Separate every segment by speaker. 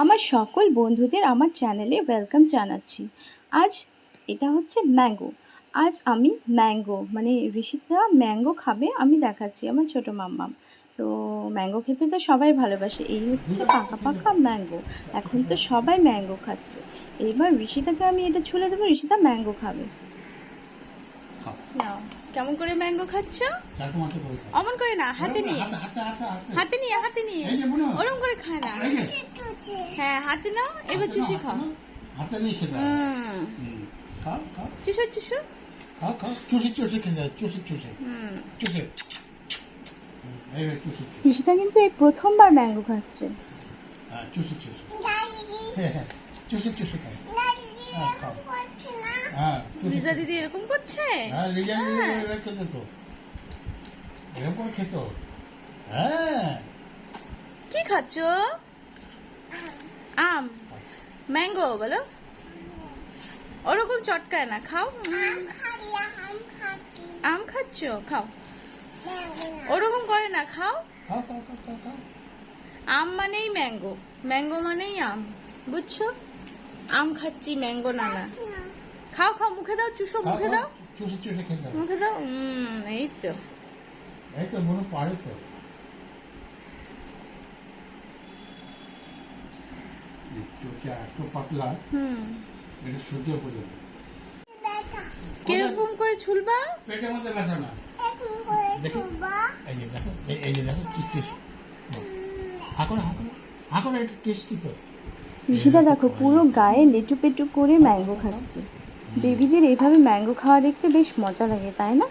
Speaker 1: আমার সকল বন্ধুদের আমার চ্যানেলে ওয়েলকাম জানাচ্ছি। আজ এটা হচ্ছে ম্যাঙ্গো আজ আমি ম্যাঙ্গো মানে ঋষিতা ম্যাঙ্গো খাবে, আমি দেখাচ্ছি আমার ছোটো মাম্মাম তো ম্যাঙ্গো খেতে তো সবাই ভালোবাসে, এই হচ্ছে পাকা পাকা ম্যাঙ্গো এখন তো সবাই ম্যাঙ্গো খাচ্ছে। এইবার ঋষিতাকে আমি এটা ছুলে দেবো, ঋষিতা ম্যাঙ্গো খাবে। কেমন করে ম্যাঙ্গো খাচ্ছ? অমন করে না? হাতে নিয়ে?
Speaker 2: হাতে,
Speaker 1: নিয়ে হাতে নিয়ে?
Speaker 2: এই যে বুনো।
Speaker 1: ওরম করে খায় না? হ্যাঁ হাতে নাও এবার চুষি খাও।
Speaker 2: হাতে নিয়ে খেতে
Speaker 1: চুষো চুষো।
Speaker 2: চুষে খেতে
Speaker 1: কিন্তু এই প্রথমবার ম্যাঙ্গো খাচ্ছে।
Speaker 2: হ্যাঁ, চুষে চুষে। হ্যাঁ, হ্যাঁ, চুষে চুষে খাও। হ্যাঁ। হ্যাঁ,
Speaker 1: লিজা দিদি এরকম করছে?
Speaker 2: হ্যাঁ, লিজা লিজা এরা খেতে তো। এরকম খেত। হ্যাঁ।
Speaker 1: কি খাচ্ছ? আম। ম্যাঙ্গো বলো। ওরকম চটকায় না খাও। আম খাচ্ছ? খাও। ওরকম করে না খাও। আম মানেই ম্যাঙ্গো। ম্যাঙ্গো মানেই আম বুঝছ? আম খাচ্ছি ম্যাঙ্গো না না। খাও খাও মুখে দাও চুষো মুখে দাও।
Speaker 2: চুষে চুষে খেতে হবে।
Speaker 1: মুখে দাও উম, এই তো।
Speaker 2: এই তো মনে পারে তো। একটু এত পাতলা?
Speaker 1: হুম।
Speaker 2: এটা সহ্য করে
Speaker 1: কীরকম করে ছুলবা?
Speaker 2: পেটের মধ্যে ব্যথা না? দেখো। এই যে দেখো এই- এই যে দেখো কি টেস্ট। হাঁকড়া হাঁকড়া হাঁকড়া একটু টেস্টি তো।
Speaker 1: ঋষিতা দেখো পুরো গায়ে লেটু পেটু করে ম্যাঙ্গো খাচ্ছে। বেবিদের এইভাবে ম্যাঙ্গো খাওয়া দেখতে বেশ মজা লাগে তাই না?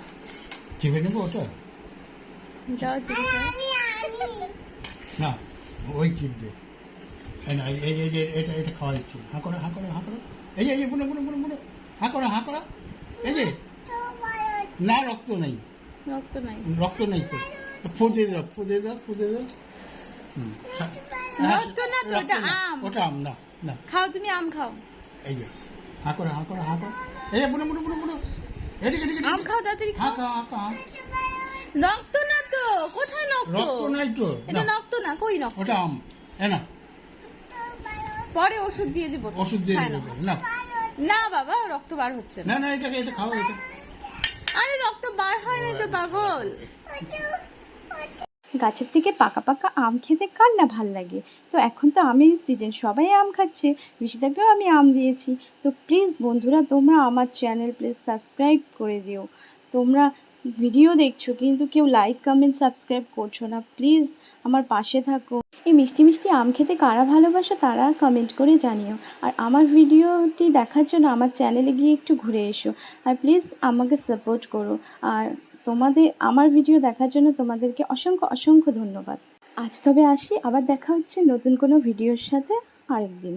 Speaker 2: চিপে নেব ওটা? না ওই এই না এই এই যে এটা এটা খাওয়া দিচ্ছি। হাঁকড়া হাঁকড়া হাঁকড়া এই যে এই যে বুনো বুনো বুনো বুনো। হাঁকড়া হাঁকড়া এই যে না রক্ত নেই।
Speaker 1: রক্ত নাই।
Speaker 2: রক্ত নেই তো। ফুদে দাও ফুদে দাও ফুদে দাও।
Speaker 1: রক্ত না তো, ওটা
Speaker 2: না,
Speaker 1: আম।
Speaker 2: ওটা আম না না।
Speaker 1: খাও তুমি আম খাও।
Speaker 2: এই যে। হা করে হা করে হা করে। এই বুনো বুনো বুনো বুনো এদিকে এদিকে
Speaker 1: আম খাও তাড়াতাড়ি
Speaker 2: খা হা খা
Speaker 1: রক্ত না তো? কোথায় রক্ত?
Speaker 2: রক্ত নাই তো।
Speaker 1: এটা রক্ত না? কই রক্ত?
Speaker 2: ওটা আম। এ না।
Speaker 1: পরে ওষুধ দিয়ে দিব
Speaker 2: ওষুধ দিয়ে দেবো। না।
Speaker 1: না বাবা রক্ত বার হচ্ছে না।
Speaker 2: না না এটাকে এটা খাও এটা।
Speaker 1: আরে রক্ত বার হয় না তো পাগল। গাছের থেকে পাকা পাকা আম খেতে কার না ভালো লাগে? তো এখন তো আমের সিজন সবাই আম খাচ্ছে ঋষিতাকেও আমি আম দিয়েছি। তো প্লিজ বন্ধুরা, তোমরা আমার চ্যানেল প্লিজ সাবস্ক্রাইব করে দিও। তোমরা ভিডিও দেখছ, কিন্তু কেউ লাইক কমেন্ট সাবস্ক্রাইব করছ না প্লিজ আমার পাশে থাকো। এই মিষ্টি মিষ্টি আম খেতে কারা ভালোবাসো তারা কমেন্ট করে জানিও। আর আমার ভিডিওটি দেখার জন্য আমার চ্যানেলে গিয়ে একটু ঘুরে এসো। আর প্লিজ আমাকে সাপোর্ট করো। আর তোমাদের, আমার ভিডিও দেখার জন্য তোমাদেরকে অসংখ্য অসংখ্য ধন্যবাদ। আজ তবে আসি, আবার দেখা হচ্ছে নতুন কোনো ভিডিওর সাথে। আরেকদিন।